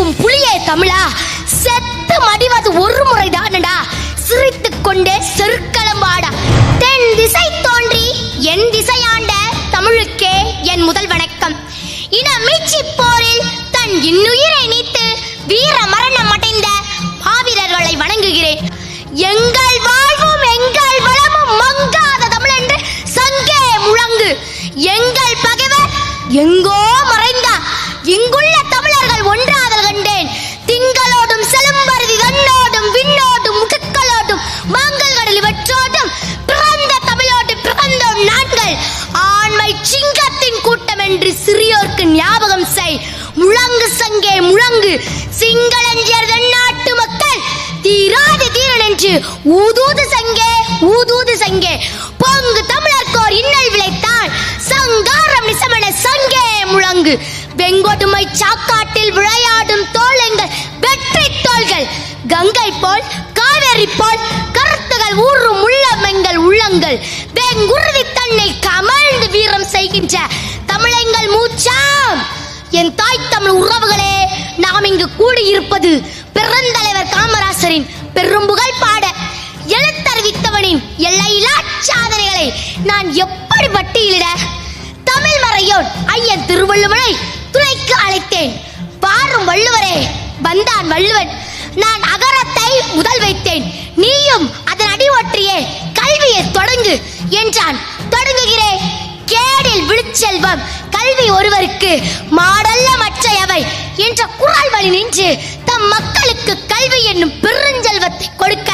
கிடக்கும் புலியே தமிழா. செத்து மடிவது ஒரு முறைதானடா. சிரித்துக் கொண்டே செருக்களம்பாடா. தென் திசை தோன்றி என் திசையாண்ட தமிழுக்கே என் முதல் வணக்கம். இன மீட்சி போரில் தன் இன்னுயிரை நீத்து வீர மரணம் அடைந்த மாவீரர்களை வணங்குகிறேன். எங்கள் வாழ்வும் எங்கள் வளமும் மங்காத தமிழ் என்று சங்கே முழங்கு. எங்கள் பகைவர் எங்கோ மறைந்தார் இங்குள்ள என்று சிறியோர்க்கு ஞாபகம் செய். முழங்கு சங்கே முழங்கு. சிங்களஞ்சியர் நாட்டு மக்கள். தீராது தீரன் என்று. ஊதூது சங்கே ஊதூது சங்கே. பொங்கு தமிழர்க்கோர் இன்னல் விளைத்தான். சங்காரம் நிசமன சங்கே முழங்கு. வெங்கொடுமை சாக்காட்டில் விளையாடும் தோளங்கள் வெற்றி தோள்கள். கங்கை போல் காவேரி போல் கருத்துகள் ஊறும் உள்ளமெங்கள் உள்ளங்கள். வெங்குருதி தன்னை கமழ்ந்து வீரம் செய்கின்ற என் தாய் தமிழ் உறவுகளே நாம் இங்கு கூடியிருப்பது பெருந்தலைவர் காமராசரின் பெரும் புகழ் பாட எழுத்தறிவித்தவனின் எல்லையிலா சாதனைகளை நான் எப்படி பட்டியலிட? தமிழ் மறையோன் ஐயன் திருவள்ளுவனை துணைக்கு அழைத்தேன். பாரும் வள்ளுவரே வந்தான் வள்ளுவன். நான் அகரத்தை முதல் வைத்தேன். நீயும் அதன் அடி ஒற்றியே கல்வியை தொடங்கு என்றான். தொடங்குகிறேன். கேடில் விழுச்செல்வம். கல்வி ஒருவருக்கு மாடல்ல மற்றையவை என்ற குரல் வழி நின்று தம் மக்களுக்கு கல்வி என்னும் பெருஞ்செல்வத்தை கொடுக்க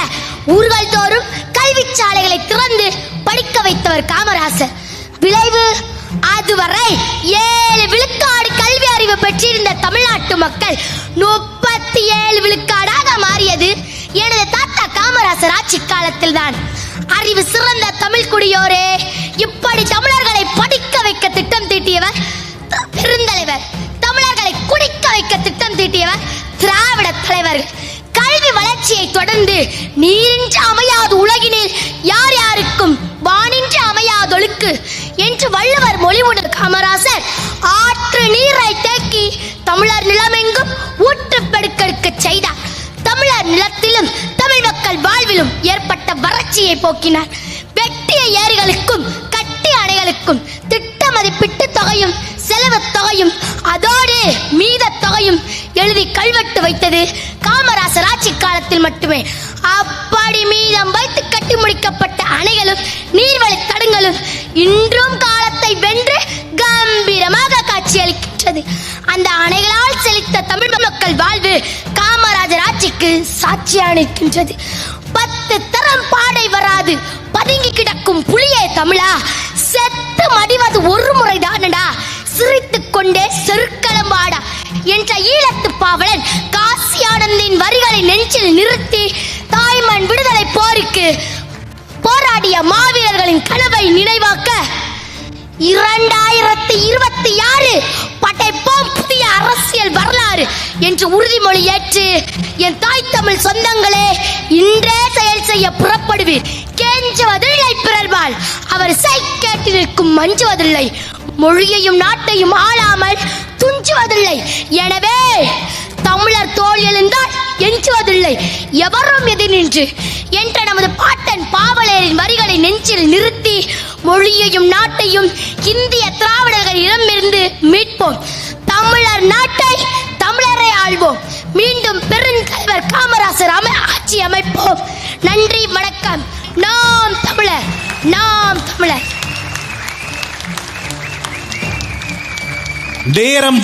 ஊர்கள் தோறும் கல்வி சாலைகளை திறந்து படிக்க வைத்தவர் காமராசர். விளைவு அதுவரை ஏழு விழுக்காடு கல்வி அறிவு பெற்றிருந்த தமிழ்நாட்டு மக்கள் முப்பத்தி ஏழு விழுக்காடாக மாறியது. எனது தாத்தா காமராசர் ஆட்சி காலத்தில் தான் அறிவு சிறந்த தமிழ் குடியோரே இப்படி தமிழர்களை திட்டம் தீட்டியவர் பெருந்தலைவர். தமிழர்களை குடிக்க வைக்க திட்டம் தீட்டியவர் திராவிட தலைவர்கள் கல்வி வளர்ச்சியை தொடர்ந்து நீரின்றி அமையாது உலகினில் யார் யாருக்கும் வானின்றி அமையாதொழுக்கு என்று வள்ளுவர் மொழிமுடர் காமராசர் ஆற்று நீரை தேக்கி தமிழர் நிலமெங்கும் ஊற்று பெருக்கெடுக்க செய்தார். தமிழர் நிலத்திலும் தமிழ் மக்கள் வாழ்விலும் ஏற்பட்ட வறட்சியை போக்கினார். வெட்டிய ஏரிகளுக்கும் கட்டி அணைகளுக்கும் திட்ட மதிப்பிட்டு தொகையும் செலவு தொகையும் அதோடு மீத தொகையும் எழுதி கல்வெட்டு வைத்தது காமராசர் ஆட்சி காலத்தில் மட்டுமே. அப்படி மீதம் வைத்து கட்டி முடிக்கப்பட்ட அணைகளும் நீர்வழி தடங்களும் இன்றும் காலத்தை வென்று கம்பீரமாக காட்சியளிக்கின்றது. அந்த அணைகளால் செழித்த தமிழ் மக்கள் வாழ்வு காமராஜர் ஆட்சிக்கு சாட்சியாக நிற்கின்றது பத்து தரம் பாடை வராது பதுங்கி கிடக்கும் புலியே தமிழா செத்து மடிவது காவலன் காசி ஆனந்தின் வரிகளை நெஞ்சில் நிறுத்தி தாய்மண் விடுதலை போருக்கு போராடிய மாவீரர்களின் கனவை நினைவாக்க இரண்டாயிரத்தி இருபத்தி ஆறு படைப்போம் புதிய அரசியல் வரலாறு என்று உறுதிமொழி ஏற்று என் தாய் தமிழ் சொந்தங்களே இன்றே செயல் செய்ய புறப்படுவீர். கெஞ்சுவதில்லை பிறர்வாள் அவர் சை கேட்டு நிற்கும் மஞ்சுவதில்லை. மொழியையும் நாட்டையும் ஆளாமல் துஞ்சுவதில்லை. எனவே தோல் எழுந்தால் எஞ்சுவதில்லை. எவரும் எதிர் நின்று என்ற நமது பாட்டன் பாவலரின் வரிகளை நெஞ்சில் நிறுத்தி மொழியையும் நாட்டையும் இந்திய திராவிடர்களிடமிருந்து மீட்போம். தமிழர் நாட்டை தமிழரை ஆள்வோம். மீண்டும் பெருந்தலைவர் காமராசர் அமை ஆட்சி அமைப்போம். நன்றி வணக்கம். நாம் தமிழர் நாம் தமிழர். நேரம்